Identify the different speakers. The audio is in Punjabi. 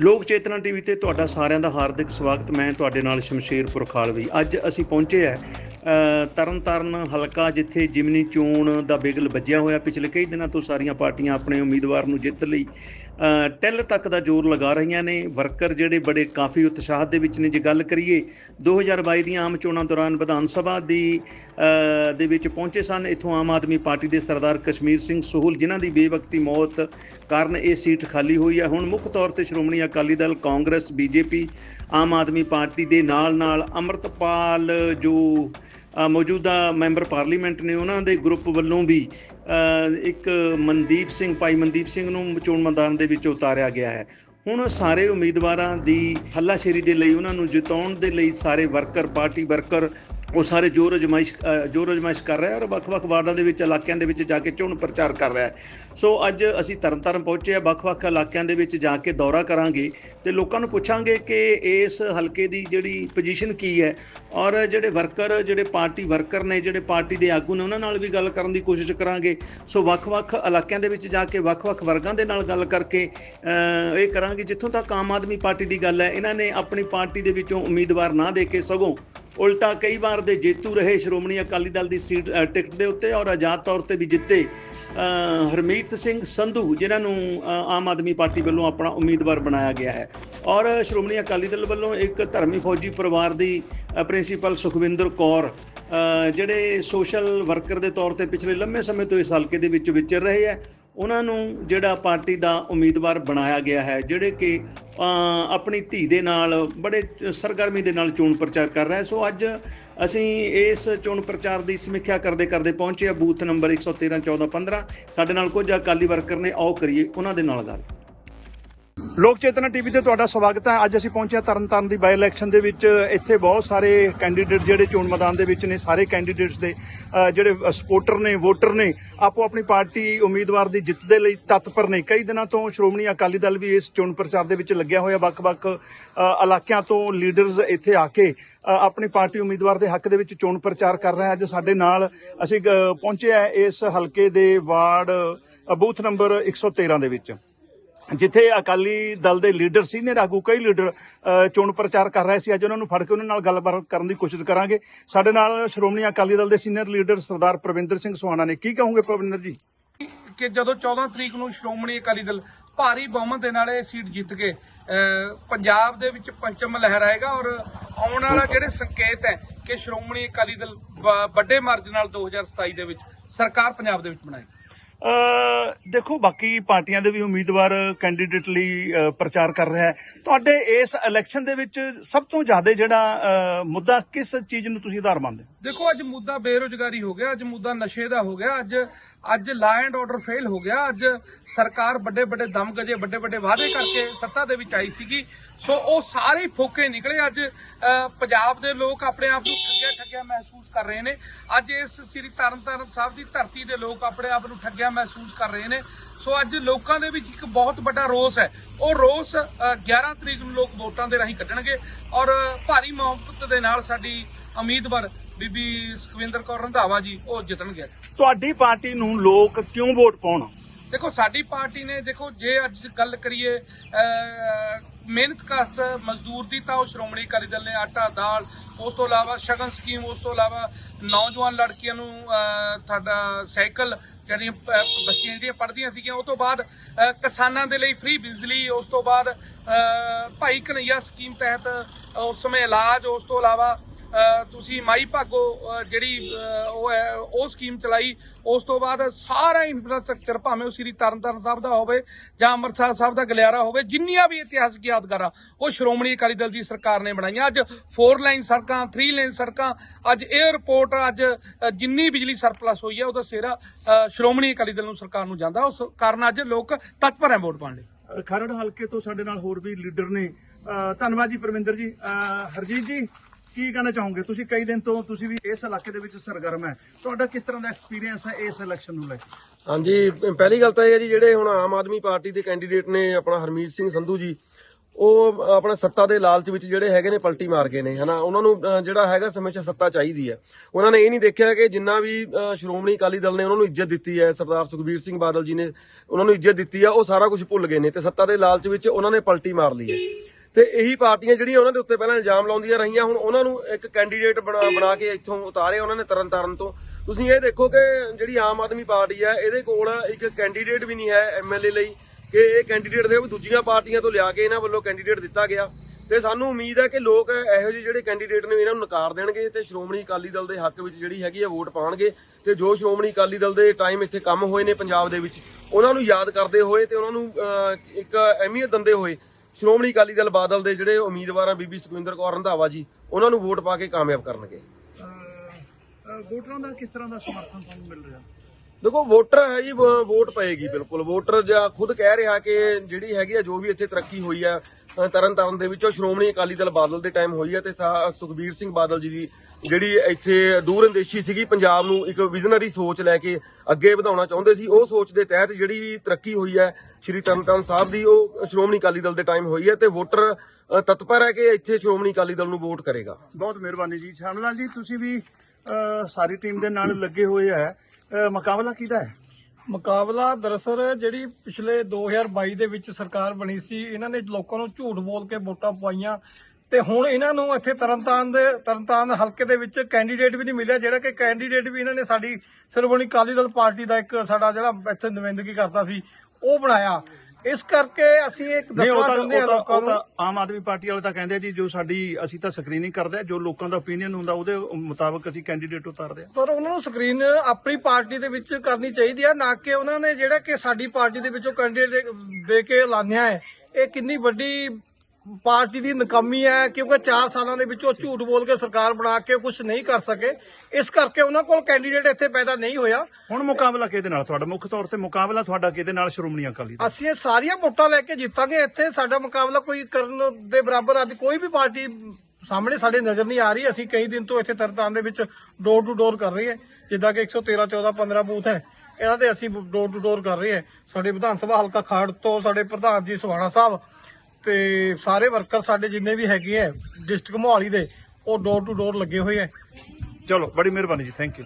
Speaker 1: ਲੋਕ ਚੇਤਨਾ ਟੀਵੀ ਤੇ ਤੁਹਾਡਾ ਸਾਰਿਆਂ ਦਾ ਹਾਰਦਿਕ ਸਵਾਗਤ। ਮੈਂ ਤੁਹਾਡੇ ਨਾਲ ਸ਼ਮਸ਼ੇਰਪੁਰ ਖਾਲਵੀ ਅੱਜ ਅਸੀਂ ਪਹੁੰਚੇ ਆ ਤਰਨਤਾਰਨ ਹਲਕਾ, ਜਿੱਥੇ ਜਿਮਨੀ ਚੋਣ ਦਾ ਬਿਗਲ ਵੱਜਿਆ ਹੋਇਆ। ਪਿਛਲੇ ਕਈ ਦਿਨਾਂ ਤੋਂ ਸਾਰੀਆਂ ਪਾਰਟੀਆਂ ਆਪਣੇ ਉਮੀਦਵਾਰ ਨੂੰ ਜਿੱਤ ਲਈ ਟਿੱਲ ਤੱਕ ਦਾ ਜ਼ੋਰ ਲਗਾ ਰਹੀਆਂ ਨੇ। ਵਰਕਰ ਜਿਹੜੇ ਬੜੇ ਕਾਫੀ ਉਤਸ਼ਾਹ ਦੇ ਵਿੱਚ ਨੇ। ਜੇ ਗੱਲ ਕਰੀਏ 2022 ਦੀਆਂ ਆਮ ਚੋਣਾਂ ਦੌਰਾਨ ਵਿਧਾਨ ਸਭਾ ਦੀ ਦੇ ਵਿੱਚ ਪਹੁੰਚੇ ਸਨ। ਇਥੋਂ ਆਮ ਆਦਮੀ ਪਾਰਟੀ ਦੇ ਸਰਦਾਰ ਕਸ਼ਮੀਰ ਸਿੰਘ ਸੋਹਲ, ਜਿਨ੍ਹਾਂ ਦੀ ਬੇਵਕਤੀ ਮੌਤ ਕਾਰਨ ਇਹ ਸੀਟ ਖਾਲੀ ਹੋਈ ਹੈ। ਹੁਣ ਮੁੱਖ ਤੌਰ ਤੇ ਸ਼੍ਰੋਮਣੀ ਅਕਾਲੀ ਦਲ, ਕਾਂਗਰਸ ਬੀਜੇਪੀ ਆਮ ਆਦਮੀ ਪਾਰਟੀ ਦੇ ਨਾਲ ਨਾਲ ਅੰਮ੍ਰਿਤਪਾਲ, ਜੋ ਮੌਜੂਦਾ ਮੈਂਬਰ ਪਾਰਲੀਮੈਂਟ ਨੇ ਉਹਨਾਂ ਦੇ ਗਰੁੱਪ ਵੱਲੋਂ ਵੀ ਇੱਕ ਮਨਦੀਪ ਸਿੰਘ, ਭਾਈ ਮਨਦੀਪ ਸਿੰਘ ਨੂੰ ਚੋਣ ਮੈਦਾਨ ਦੇ ਵਿੱਚ ਉਤਾਰਿਆ ਗਿਆ ਹੈ। ਹੁਣ ਸਾਰੇ ਉਮੀਦਵਾਰਾਂ ਦੀ ਹੱਲਾਸ਼ੇਰੀ ਦੇ ਲਈ, ਉਹਨਾਂ ਨੂੰ ਜਿਤਾਉਣ ਦੇ ਲਈ ਸਾਰੇ ਵਰਕਰ, ਪਾਰਟੀ ਵਰਕਰ ਉਹ ਸਾਰੇ ਜੋਰ ਅਜਮਾਇਸ਼ ਜੋਰ ਅਜਮਾਇਸ਼ ਕਰ ਰਿਹਾ ਔਰ ਵੱਖ-ਵੱਖ ਵਾਰਡਾਂ ਦੇ ਵਿੱਚ, ਇਲਾਕਿਆਂ ਦੇ ਵਿੱਚ ਜਾ ਕੇ ਚੋਣ ਪ੍ਰਚਾਰ ਕਰ ਰਿਹਾ ਸੋ ਅੱਜ ਅਸੀਂ ਤਰਨਤਾਰਨ ਪਹੁੰਚੇ ਆ ਵੱਖ-ਵੱਖ ਇਲਾਕਿਆਂ ਦੇ ਵਿੱਚ ਜਾ ਕੇ ਦੌਰਾ ਕਰਾਂਗੇ ਤੇ ਲੋਕਾਂ ਨੂੰ ਪੁੱਛਾਂਗੇ ਕਿ ਇਸ ਹਲਕੇ ਦੀ ਜਿਹੜੀ ਪੋਜੀਸ਼ਨ ਕੀ ਹੈ ਔਰ ਜਿਹੜੇ ਵਰਕਰ ਜਿਹੜੇ ਪਾਰਟੀ ਵਰਕਰ ਨੇ, ਜਿਹੜੇ ਪਾਰਟੀ ਦੇ ਆਗੂ ਨੇ, ਉਹਨਾਂ ਨਾਲ ਵੀ ਗੱਲ ਕਰਨ ਦੀ ਕੋਸ਼ਿਸ਼ ਕਰਾਂਗੇ। ਸੋ ਵੱਖ-ਵੱਖ ਇਲਾਕਿਆਂ ਦੇ ਵਿੱਚ ਜਾ ਕੇ ਵੱਖ-ਵੱਖ ਵਰਗਾਂ ਦੇ ਨਾਲ ਗੱਲ ਕਰਕੇ ਇਹ ਕਰਾਂਗੇ ਜਿੱਥੋਂ ਤੱਕ ਆਮ ਆਦਮੀ ਪਾਰਟੀ ਦੀ ਗੱਲ ਹੈ। ਇਹਨਾਂ ਨੇ ਆਪਣੀ ਪਾਰਟੀ ਦੇ ਵਿੱਚੋਂ ਉਮੀਦਵਾਰ ਨਾ ਦੇ ਕੇ ਸਗੋਂ ਉਲਟਾ ਕਈ ਵਾਰ ਦੇ ਜੇਤੂ ਰਹੇ ਸ਼੍ਰੋਮਣੀ ਅਕਾਲੀ ਦਲ ਦੀ ਸੀਟ ਟਿਕਟ ਦੇ ਉੱਤੇ ਔਰ ਆਜ਼ਾਦ ਤੌਰ ਤੇ ਵੀ ਜਿੱਤੇ ਹਰਮੀਤ ਸਿੰਘ ਸੰਧੂ, ਜਿਨ੍ਹਾਂ ਨੂੰ ਆਮ ਆਦਮੀ ਪਾਰਟੀ ਵੱਲੋਂ ਆਪਣਾ ਉਮੀਦਵਾਰ ਬਣਾਇਆ ਗਿਆ ਹੈ। ਔਰ ਸ਼੍ਰੋਮਣੀ ਅਕਾਲੀ ਦਲ ਵੱਲੋਂ ਇੱਕ ਧਰਮੀ ਫੌਜੀ ਪਰਿਵਾਰ ਦੀ ਪ੍ਰਿੰਸੀਪਲ ਸੁਖਵਿੰਦਰ ਕੌਰ ਜਿਹੜੇ ਸੋਸ਼ਲ ਵਰਕਰ ਦੇ ਤੌਰ ਤੇ ਪਿਛਲੇ ਲੰਮੇ ਸਮੇਂ ਤੋਂ ਇਸ ਹਲਕੇ ਦੇ ਵਿੱਚ ਵਿਚਰ ਰਹੇ ਹੈ ਉਹਨਾਂ ਨੂੰ ਜਿਹੜਾ ਪਾਰਟੀ ਦਾ ਉਮੀਦਵਾਰ ਬਣਾਇਆ ਗਿਆ ਹੈ, ਜਿਹੜੇ ਕਿ ਆਪਣੀ ਧੀ ਦੇ ਨਾਲ ਬੜੇ ਸਰਗਰਮੀ ਦੇ ਨਾਲ ਚੋਣ ਪ੍ਰਚਾਰ ਕਰ ਰਿਹਾ ਹੈ ਸੋ ਅੱਜ ਅਸੀਂ ਇਸ ਚੋਣ ਪ੍ਰਚਾਰ ਦੀ ਸਮੀਖਿਆ ਕਰਦੇ ਕਰਦੇ ਪਹੁੰਚੇ ਆ ਬੂਥ ਨੰਬਰ 113 14 15 ਸਾਡੇ ਨਾਲ ਕੁਝ ਅਕਾਲੀ ਵਰਕਰ ਨੇ, ਆਓ ਕਰੀਏ ਉਹਨਾਂ ਦੇ ਨਾਲ ਗੱਲ। ਲੋਕ ਚੇਤਨਾ ਟੀਵੀ ਤੇ ਤੁਹਾਡਾ ਸਵਾਗਤ ਹੈ। ਅੱਜ ਅਸੀਂ ਪਹੁੰਚੇ ਹਾਂ ਤਰਨਤਾਰਨ ਦੀ ਬਾਈ ਇਲੈਕਸ਼ਨ ਦੇ ਵਿੱਚ। ਇੱਥੇ ਬਹੁਤ ਸਾਰੇ ਕੈਂਡੀਡੇਟ ਜਿਹੜੇ ਚੋਣ ਮੈਦਾਨ ਦੇ ਵਿੱਚ ਨੇ ਸਾਰੇ ਕੈਂਡੀਡੇਟਸ ਦੇ ਜਿਹੜੇ ਸਪੋਰਟਰ ਨੇ ਵੋਟਰ ਨੇ ਆਪੋ ਆਪਣੀ ਪਾਰਟੀ ਉਮੀਦਵਾਰ ਦੀ ਜਿੱਤ ਦੇ ਲਈ ਤਤਪਰ ਨੇ। ਕਈ ਦਿਨਾਂ ਤੋਂ ਸ਼੍ਰੋਮਣੀ ਅਕਾਲੀ ਦਲ ਵੀ ਇਸ ਚੋਣ ਪ੍ਰਚਾਰ ਦੇ ਵਿੱਚ ਲੱਗਿਆ ਹੋਇਆ। ਵੱਖ-ਵੱਖ ਇਲਾਕਿਆਂ ਤੋਂ ਲੀਡਰਸ ਇੱਥੇ ਆ ਕੇ ਆਪਣੀ ਪਾਰਟੀ ਉਮੀਦਵਾਰ ਦੇ ਹੱਕ ਦੇ ਵਿੱਚ ਚੋਣ ਪ੍ਰਚਾਰ ਕਰ ਰਹੇ ਅੱਜ ਸਾਡੇ ਨਾਲ ਅਸੀਂ ਅ, ਪਹੁੰਚੇ ਆ ਇਸ ਹਲਕੇ ਦੇ ਵਾਰਡ ਬੂਥ ਨੰਬਰ 113 ਦੇ ਵਿੱਚ। ਜਿੱਥੇ ਅਕਾਲੀ ਦਲ ਦੇ ਲੀਡਰ ਸੀਨੀਅਰ ਆਗੂ ਕਈ ਲੀਡਰ ਚੋਣ ਪ੍ਰਚਾਰ ਕਰ ਰਹੇ ਸੀ। ਅੱਜ ਉਹਨਾਂ ਨੂੰ ਫੜ ਕੇ ਉਹਨਾਂ ਨਾਲ ਗੱਲਬਾਤ ਕਰਨ ਦੀ ਕੋਸ਼ਿਸ਼ ਕਰਾਂਗੇ। ਸਾਡੇ ਨਾਲ ਸ਼੍ਰੋਮਣੀ ਅਕਾਲੀ ਦਲ ਦੇ ਸੀਨੀਅਰ ਲੀਡਰ ਸਰਦਾਰ ਪ੍ਰਵਿੰਦਰ ਸਿੰਘ ਸੁਹਾਣਾ ਨੇ। ਕੀ ਕਹੋਗੇ ਪ੍ਰਵਿੰਦਰ ਜੀ?
Speaker 2: ਕਿ ਜਦੋਂ 14 ਤਰੀਕ ਨੂੰ ਸ਼੍ਰੋਮਣੀ ਅਕਾਲੀ ਦਲ ਭਾਰੀ ਬਹੁਮਤ ਦੇ ਨਾਲ ਇਹ ਸੀਟ ਜਿੱਤ ਕੇ ਪੰਜਾਬ ਦੇ ਵਿੱਚ ਪੰਚਮ ਲਹਿਰਾਏਗਾ ਔਰ ਆਉਣ ਵਾਲਾ ਜਿਹੜੇ ਸੰਕੇਤ ਹੈ ਕਿ ਸ਼੍ਰੋਮਣੀ ਅਕਾਲੀ ਦਲ ਵੱਡੇ ਮਾਰਜਨ ਨਾਲ 2027 ਦੇ ਵਿੱਚ ਸਰਕਾਰ ਪੰਜਾਬ ਦੇ ਵਿੱਚ ਬਣਾਏਗੀ।
Speaker 1: ਦੇਖੋ, ਬਾਕੀ ਪਾਰਟੀਆਂ ਦੇ ਵੀ ਉਮੀਦਵਾਰ ਕੈਂਡੀਡੇਟ ਲਈ ਪ੍ਰਚਾਰ ਕਰ ਰਿਹਾ ਹੈ। ਤੁਹਾਡੇ ਇਸ ਇਲੈਕਸ਼ਨ ਦੇ ਵਿੱਚ ਸਭ ਤੋਂ ਜ਼ਿਆਦਾ ਜਿਹੜਾ ਮੁੱਦਾ ਕਿਸ ਚੀਜ਼ ਨੂੰ ਤੁਸੀਂ ਆਧਾਰ ਮੰਨਦੇ ਹੋ?
Speaker 2: ਦੇਖੋ ਅੱਜ ਮੁੱਦਾ ਬੇਰੋਜ਼ਗਾਰੀ ਹੋ ਗਿਆ ਅੱਜ ਮੁੱਦਾ ਨਸ਼ੇ ਦਾ ਹੋ ਗਿਆ ਅੱਜ ਅੱਜ ਲਾ ਐਂਡ ਆਰਡਰ ਫੇਲ ਹੋ ਗਿਆ ਅੱਜ ਸਰਕਾਰ ਵੱਡੇ ਵੱਡੇ ਦਮ ਗਜੇ ਵੱਡੇ ਵੱਡੇ ਵਾਅਦੇ ਕਰਕੇ ਸੱਤਾ ਦੇ ਵਿੱਚ ਆਈ ਸੀਗੀ। ਸੋ ਉਹ ਸਾਰੇ ਫੋਕੇ ਨਿਕਲੇ ਅੱਜ ਪੰਜਾਬ ਦੇ ਲੋਕ ਆਪਣੇ ਆਪ ਨੂੰ ਠੱਗਿਆ ਠੱਗਿਆ ਮਹਿਸੂਸ ਕਰ ਰਹੇ ਨੇ। ਅੱਜ ਇਸ ਸ੍ਰੀ ਤਰਨਤਾਰਨ ਸਾਹਿਬ ਦੀ ਧਰਤੀ ਦੇ ਲੋਕ ਆਪਣੇ ਆਪ ਨੂੰ ਠੱਗਿਆ ਮਹਿਸੂਸ ਕਰ ਰਹੇ ਨੇ। ਸੋ ਅੱਜ ਲੋਕਾਂ ਦੇ ਵਿੱਚ ਇੱਕ ਬਹੁਤ ਵੱਡਾ ਰੋਸ ਹੈ। ਉਹ ਰੋਸ ਅਹ, 11 ਤਰੀਕ ਨੂੰ ਲੋਕ ਵੋਟਾਂ ਦੇ ਰਾਹੀਂ ਕੱਢਣਗੇ ਔਰ ਭਾਰੀ ਮੁਹੱਬਤ ਦੇ ਨਾਲ ਸਾਡੀ ਉਮੀਦਵਾਰ ਬੀਬੀ ਸੁਖਵਿੰਦਰ ਕੌਰ ਰੰਧਾਵਾ ਜੀ ਉਹ ਜਿੱਤਣਗੇ।
Speaker 1: ਤੁਹਾਡੀ ਪਾਰਟੀ ਨੂੰ ਲੋਕ ਕਿਉਂ ਵੋਟ ਪਾਉਣ?
Speaker 2: ਦੇਖੋ ਸਾਡੀ ਪਾਰਟੀ ਨੇ ਦੇਖੋ ਜੇ ਅੱਜ ਗੱਲ ਕਰੀਏ ਮਿਹਨਤ ਕਸ਼ ਮਜ਼ਦੂਰ ਦੀ ਤਾਂ ਉਹ ਸ਼੍ਰੋਮਣੀ ਅਕਾਲੀ ਦਲ ਨੇ ਆਟਾ ਦਾਲ ਉਸ ਤੋਂ ਇਲਾਵਾ ਸ਼ਗਨ ਸਕੀਮ ਉਸ ਤੋਂ ਇਲਾਵਾ ਨੌਜਵਾਨ ਲੜਕੀਆਂ ਨੂੰ ਅਹ, ਸਾਡਾ ਸਾਈਕਲ ਜਿਹੜੀਆਂ ਬੱਚੀਆਂ ਜਿਹੜੀਆਂ ਪੜ੍ਹਦੀਆਂ ਸੀਗੀਆਂ ਉਹ ਤੋਂ ਬਾਅਦ ਕਿਸਾਨਾਂ ਦੇ ਲਈ ਫ੍ਰੀ ਬਿਜਲੀ ਉਸ ਤੋਂ ਬਾਅਦ ਭਾਈ ਕਨਈਆ ਸਕੀਮ ਤਹਿਤ ਉਸ ਸਮੇਂ ਇਲਾਜ ਉਸ ਤੋਂ ਇਲਾਵਾ ਤੁਸੀਂ ਮਾਈ ਭਾਗੋ ਜਿਹੜੀ ਉਹ ਹੈ, ਉਹ ਸਕੀਮ ਚਲਾਈ। ਉਸ ਤੋਂ ਬਾਅਦ ਸਾਰਾ ਇਨਫਰਾਸਟ੍ਰਕਚਰ ਭਾਵੇਂ ਉਹ ਸ੍ਰੀ ਤਰਨਤਾਰਨ ਸਾਹਿਬ ਦਾ ਹੋਵੇ ਜਾਂ ਅੰਮ੍ਰਿਤਸਰ ਸਾਹਿਬ ਦਾ ਗਲਿਆਰਾ ਹੋਵੇ, ਜਿੰਨੀਆਂ ਵੀ ਇਤਿਹਾਸਕ ਯਾਦਗਾਰਾਂ, ਉਹ ਸ਼੍ਰੋਮਣੀ ਅਕਾਲੀ ਦਲ ਦੀ ਸਰਕਾਰ ਨੇ ਬਣਾਈਆਂ। ਅੱਜ 4 ਲਾਈਨ ਸੜਕਾਂ 3 ਲਾਈਨ ਸੜਕਾਂ, ਅੱਜ 에ਅਰਪੋਰਟ ਅੱਜ ਜਿੰਨੀ ਬਿਜਲੀ ਸਰਪਲਸ ਹੋਈ ਹੈ, ਉਹਦਾ ਸਿਹਰਾ ਸ਼੍ਰੋਮਣੀ ਅਕਾਲੀ ਦਲ ਨੂੰ ਸਰਕਾਰ ਨੂੰ ਜਾਂਦਾ। ਉਸ ਕਾਰਨ ਅੱਜ ਲੋਕ ਤਤਪਰ ਹੈ ਵੋਟ ਪਾਉਣ ਲਈ।
Speaker 1: ਖਰੜ ਹਲਕੇ ਤੋਂ ਸਾਡੇ ਨਾਲ ਹੋਰ ਵੀ ਲੀਡਰ ਨੇ। ਧੰਨਵਾਦ ਜੀ ਪਰਮਿੰਦਰ ਜੀ। ਹਰਜੀਤ ਜੀ ਕੀ ਕਹਿਣਾ ਚਾਹੋਗੇ? ਤੁਸੀਂ ਕਈ ਦਿਨ ਤੋਂ ਤੁਸੀਂ ਵੀ ਇਸ ਇਲਾਕੇ ਦੇ ਵਿੱਚ ਸਰਗਰਮ ਹੈ। ਤੁਹਾਡਾ ਕਿਸ ਤਰ੍ਹਾਂ ਦਾ ਐਕਸਪੀਰੀਅੰਸ ਹੈ ਇਸ ਇਲੈਕਸ਼ਨ ਨੂੰ ਲੈ ਕੇ?
Speaker 3: ਹਾਂਜੀ, ਪਹਿਲੀ ਗੱਲ ਤਾਂ ਇਹ ਹੈ ਜੀ, ਜਿਹੜੇ ਹੁਣ ਆਮ ਆਦਮੀ ਪਾਰਟੀ ਦੇ ਕੈਂਡੀਡੇਟ ਨੇ ਆਪਣਾ ਹਰਮੀਤ ਸਿੰਘ ਸੰਧੂ ਜੀ, ਉਹ ਆਪਣਾ ਸੱਤਾ ਦੇ ਲਾਲਚ ਵਿੱਚ ਜਿਹੜੇ ਹੈਗੇ ਨੇ ਪਲਟੀ ਮਾਰ ਗਏ ਨੇ, ਹਨਾ? ਉਹਨਾਂ ਨੂੰ ਜਿਹੜਾ ਹੈਗਾ ਹਮੇਸ਼ਾ ਸੱਤਾ ਚਾਹੀਦੀ ਹੈ। ਉਹਨਾਂ ਨੇ ਇਹ ਨਹੀਂ ਦੇਖਿਆ ਕਿ ਜਿੰਨਾ ਵੀ ਸ਼੍ਰੋਮਣੀ ਅਕਾਲੀ ਦਲ ਨੇ ਉਹਨਾਂ ਨੂੰ ਇੱਜ਼ਤ ਦਿੱਤੀ ਹੈ, ਸਰਦਾਰ ਸੁਖਬੀਰ ਸਿੰਘ ਬਾਦਲ ਜੀ ਨੇ ਉਹਨਾਂ ਨੂੰ ਇੱਜ਼ਤ ਦਿੱਤੀ ਹੈ ਉਹ ਸਾਰਾ ਕੁਝ ਭੁੱਲ ਗਏ ਨੇ ਤੇ ਸੱਤਾ ਦੇ ਲਾਲਚ ਵਿੱਚ ਉਹਨਾਂ ਨੇ ਪਲਟੀ ਮਾਰ ਲਈ ਹੈ। ਤੇ ਇਹੀ ਪਾਰਟੀਆਂ ਜਿਹੜੀਆਂ ਉਹਨਾਂ ਦੇ ਉੱਤੇ ਪਹਿਲਾਂ ਇਲਜ਼ਾਮ ਲਾਉਂਦੀਆਂ ਰਹੀਆਂ, ਹੁਣ ਉਹਨਾਂ ਨੂੰ ਇੱਕ ਕੈਂਡੀਡੇਟ ਬਣਾ ਬਣਾ ਕੇ ਇੱਥੋਂ ਉਤਾਰਿਆ ਉਹਨਾਂ ਨੇ ਤਰਨ ਤਾਰਨ ਤੋਂ। ਤੁਸੀਂ ਇਹ ਦੇਖੋ ਕਿ ਜਿਹੜੀ ਆਮ ਆਦਮੀ ਪਾਰਟੀ ਹੈ, ਇਹਦੇ ਕੋਲ ਇੱਕ ਕੈਂਡੀਡੇਟ ਵੀ ਨਹੀਂ ਹੈ ਐਮਐਲਏ ਲਈ, ਕਿ ਇਹ ਕੈਂਡੀਡੇਟ ਦੇ ਦੂਜੀਆਂ ਪਾਰਟੀਆਂ ਤੋਂ ਲਿਆ ਕੇ ਇਹਨਾਂ ਵੱਲੋਂ ਕੈਂਡੀਡੇਟ ਦਿੱਤਾ ਗਿਆ। ਤੇ ਸਾਨੂੰ ਉਮੀਦ ਹੈ ਕਿ ਲੋਕ ਇਹੋ ਜਿਹੇ ਜਿਹੜੇ ਕੈਂਡੀਡੇਟ ਨੇ, ਇਹਨਾਂ ਨੂੰ ਨਕਾਰ ਦੇਣਗੇ ਤੇ ਸ਼੍ਰੋਮਣੀ ਅਕਾਲੀ ਦਲ ਦੇ ਹੱਕ ਵਿੱਚ ਜਿਹੜੀ ਹੈਗੀ ਆ ਵੋਟ ਪਾਉਣਗੇ। ਤੇ ਜੋ ਸ਼੍ਰੋਮਣੀ ਅਕਾਲੀ ਦਲ ਦੇ ਟਾਈਮ ਇੱਥੇ ਕੰਮ ਹੋਏ ਨੇ ਪੰਜਾਬ ਦੇ ਵਿੱਚ, ਉਹਨਾਂ ਨੂੰ ਯਾਦ ਕਰਦੇ ਹੋਏ ਤੇ ਉਹਨਾਂ ਨੂੰ ਇੱਕ ਅਹਿਮੀਅਤ ਦਿੰਦੇ ਹੋਏ ਸ਼੍ਰੋਮਣੀ ਅਕਾਲੀ ਦਲ ਬਾਦਲ ਦੇ ਜਿਹੜੇ ਉਮੀਦਵਾਰ ਬੀਬੀ ਸੁਖਵਿੰਦਰ ਕੌਰ ਰੰਧਾਵਾ ਜੀ ਉਹਨਾਂ ਨੂੰ ਵੋਟ ਪਾ ਕੇ ਕਾਮਯਾਬ ਕਰਨਗੇ।
Speaker 4: ਵੋਟਰਾਂ ਦਾ ਕਿਸ ਤਰ੍ਹਾਂ ਦਾ ਸਮਰਥਨ ਤੁਹਾਨੂੰ ਮਿਲ ਰਿਹਾ?
Speaker 3: ਦੇਖੋ ਵੋਟਰ ਹੈ ਜੀ ਵੋਟ ਪਏਗੀ ਬਿਲਕੁਲ। ਵੋਟਰ ਜਾਂ ਖੁਦ ਕਹਿ ਰਿਹਾ ਕਿ ਜਿਹੜੀ ਹੈਗੀ ਆ ਜੋ ਵੀ ਇੱਥੇ ਤਰੱਕੀ ਹੋਈ ਆ ਤਰਨ ਤਾਰਨ ਦੇ ਵਿੱਚੋਂ ਸ਼੍ਰੋਮਣੀ ਅਕਾਲੀ ਦਲ ਬਾਦਲ ਦੇ ਟਾਈਮ ਹੋਈ ਆ ਤੇ ਸੁਖਬੀਰ ਸਿੰਘ ਬਾਦਲ ਜੀ ਦੀ ਜਿਹੜੀ ਇੱਥੇ ਦੂਰਅੰਦੇਸ਼ੀ ਸੀਗੀ ਪੰਜਾਬ ਨੂੰ ਇੱਕ ਵਿਜ਼ਨਰੀ ਸੋਚ ਲੈ ਕੇ ਅੱਗੇ ਵਧਾਉਣਾ ਚਾਹੁੰਦੇ ਸੀ ਉਹ ਸੋਚ ਦੇ ਤਹਿਤ ਜਿਹੜੀ ਵੀ ਤਰੱਕੀ ਹੋਈ ਹੈ ਸ਼੍ਰੀ ਤਰਨਤਾਰਨ ਸਾਹਿਬ ਦੀ ਉਹ ਸ਼੍ਰੋਮਣੀ ਅਕਾਲੀ ਦਲ ਦੇ ਟਾਈਮ ਹੋਈ ਹੈ ਤੇ ਵੋਟਰ ਤਤਪਰ ਹੈ ਕਿ ਇੱਥੇ ਸ਼੍ਰੋਮਣੀ ਅਕਾਲੀ ਦਲ ਨੂੰ ਵੋਟ ਕਰੇਗਾ।
Speaker 4: ਬਹੁਤ ਮਿਹਰਬਾਨੀ ਜੀ। ਸ਼ਾਮਲਾਲ ਜੀ ਤੁਸੀਂ ਵੀ ਸਾਰੀ ਟੀਮ ਦੇ ਨਾਲ ਲੱਗੇ ਹੋਏ ਆ ਅਹ, ਮੁਕਾਬਲਾ ਕਿਹਦਾ ਹੈ?
Speaker 5: ਮੁਕਾਬਲਾ ਦਰਅਸਲ ਜਿਹੜੀ ਪਿਛਲੇ 2022 ਦੇ ਵਿੱਚ ਸਰਕਾਰ ਬਣੀ ਸੀ ਇਹਨਾਂ ਨੇ ਲੋਕਾਂ ਨੂੰ ਝੂਠ ਬੋਲ ਕੇ ਵੋਟਾਂ ਪਵਾਈਆਂ। ਤੇ ਹੁਣ ਇਹਨਾਂ ਨੂੰ ਇੱਥੇ ਤਰਨਤਾਰਨ ਦੇ ਤਰਨਤਾਰਨ ਹਲਕੇ ਦੇ ਵਿੱਚ ਕੈਂਡੀਡੇਟ ਵੀ ਨਹੀਂ ਮਿਲਿਆ ਜਿਹੜਾ ਕਿ ਕੈਂਡੀਡੇਟ ਵੀ ਇਹਨਾਂ ਨੇ ਸਾਡੀ ਸ਼੍ਰੋਮਣੀ ਅਕਾਲੀ ਦਲ ਪਾਰਟੀ ਦਾ ਇੱਕ ਸਾਡਾ ਜਿਹੜਾ ਇੱਥੇ ਨੁਮਾਇੰਦਗੀ ਕਰਦਾ ਸੀ ਉਹ ਬਣਾਇਆ। ਇਸ ਕਰਕੇ ਅਸੀਂ ਇੱਕ ਦੱਸਣਾ ਚਾਹੁੰਦੇ ਹਾਂ ਲੋਕਾਂ ਨੂੰ।
Speaker 4: ਆਮ ਆਦਮੀ ਪਾਰਟੀ ਵਾਲੇ ਤਾਂ ਕਹਿੰਦੇ ਜੀ ਜੋ ਸਾਡੀ ਅਸੀਂ ਤਾਂ ਸਕਰੀਨਿੰਗ ਕਰਦੇ ਆ ਜੋ ਲੋਕਾਂ ਦਾ ਓਪੀਨੀਅਨ ਹੁੰਦਾ ਉਹਦੇ ਮੁਤਾਬਕ ਅਸੀਂ ਕੈਂਡੀਡੇਟ ਉਤਾਰਦੇ ਆ।
Speaker 5: ਸਰ ਉਹਨਾਂ ਨੂੰ ਸਕਰੀਨ ਆਪਣੀ ਪਾਰਟੀ ਦੇ ਵਿੱਚ ਕਰਨੀ ਚਾਹੀਦੀ ਆ ਨਾ ਕਿ ਉਹਨਾਂ ਨੇ ਜਿਹੜਾ ਕਿ ਸਾਡੀ ਪਾਰਟੀ ਦੇ ਵਿੱਚੋਂ ਕੈਂਡੀਡੇਟ ਦੇ ਕੇ ਲਾਨਿਆ ਹੈ। ਇਹ ਕਿੰਨੀ ਵੱਡੀ ਪਾਰਟੀ ਦੀ ਨਕਾਮੀ ਹੈ ਕਿਉਂਕਿ 4 ਸਾਲਾਂ ਦੇ ਵਿੱਚੋਂ ਝੂਠ ਬੋਲ ਕੇ ਸਰਕਾਰ ਬਣਾ ਕੇ ਕੁਝ ਨਹੀਂ ਕਰ ਸਕੇ। ਇਸ ਕਰਕੇ ਉਹਨਾਂ ਕੋਲ ਕੈਂਡੀਡੇਟ ਇੱਥੇ ਪੈਦਾ ਨਹੀਂ ਹੋਇਆ।
Speaker 4: ਹੁਣ ਮੁਕਾਬਲਾ ਕਿਹਦੇ ਨਾਲ? ਤੁਹਾਡਾ ਮੁੱਖ ਤੌਰ ਤੇ ਮੁਕਾਬਲਾ ਤੁਹਾਡਾ ਕਿਹਦੇ ਨਾਲ? ਸ਼੍ਰੋਮਣੀ ਅਕਾਲੀ ਦਲ।
Speaker 5: ਅਸੀਂ ਇਹ ਸਾਰੀਆਂ ਵੋਟਾਂ ਲੈ ਕੇ ਜਿੱਤਾਂਗੇ ਇੱਥੇ। ਸਾਡਾ ਮੁਕਾਬਲਾ ਕੋਈ ਕਰਨ ਦੇ ਬਰਾਬਰ ਅੱਜ ਕੋਈ ਵੀ ਪਾਰਟੀ ਸਾਹਮਣੇ ਸਾਡੇ ਨਜ਼ਰ ਨਹੀਂ ਆ ਰਹੀ। ਅਸੀਂ ਕਈ ਦਿਨ ਤੋਂ ਇੱਥੇ ਤਰਨਤਾਰਨ ਦੇ ਵਿੱਚ ਡੋਰ ਟੂ ਡੋਰ ਕਰ ਰਹੇ ਹਾਂ। ਜਿੱਦਾਂ ਕਿ 113 14 15 ਬੂਥ ਹੈ। ਇਹਨਾਂ ਤੇ ਅਸੀਂ ਡੋਰ ਟੂ ਡੋਰ ਕਰ ਰਹੇ ਹਾਂ। ਸਾਡੇ ਵਿਧਾਨ ਸਭਾ ਹਲਕਾ ਖਾੜ ਤੋਂ ਸਾਡੇ ਪ੍ਰਧਾਨ ਜੀ ਸਵਾਣਾ ਸਾਹਿਬ ਤੇ ਸਾਰੇ ਵਰਕਰ ਸਾਡੇ ਜਿੰਨੇ ਵੀ ਹੈਗੇ ਆ ਡਿਸਟ੍ਰਿਕਟ ਮੋਹਾਲੀ ਦੇ, ਉਹ ਡੋਰ ਟੂ ਡੋਰ ਲੱਗੇ ਹੋਏ ਆ
Speaker 4: ਚਲੋ, ਬੜੀ ਮਿਹਰਬਾਨੀ ਜੀ ਥੈਂਕ ਯੂ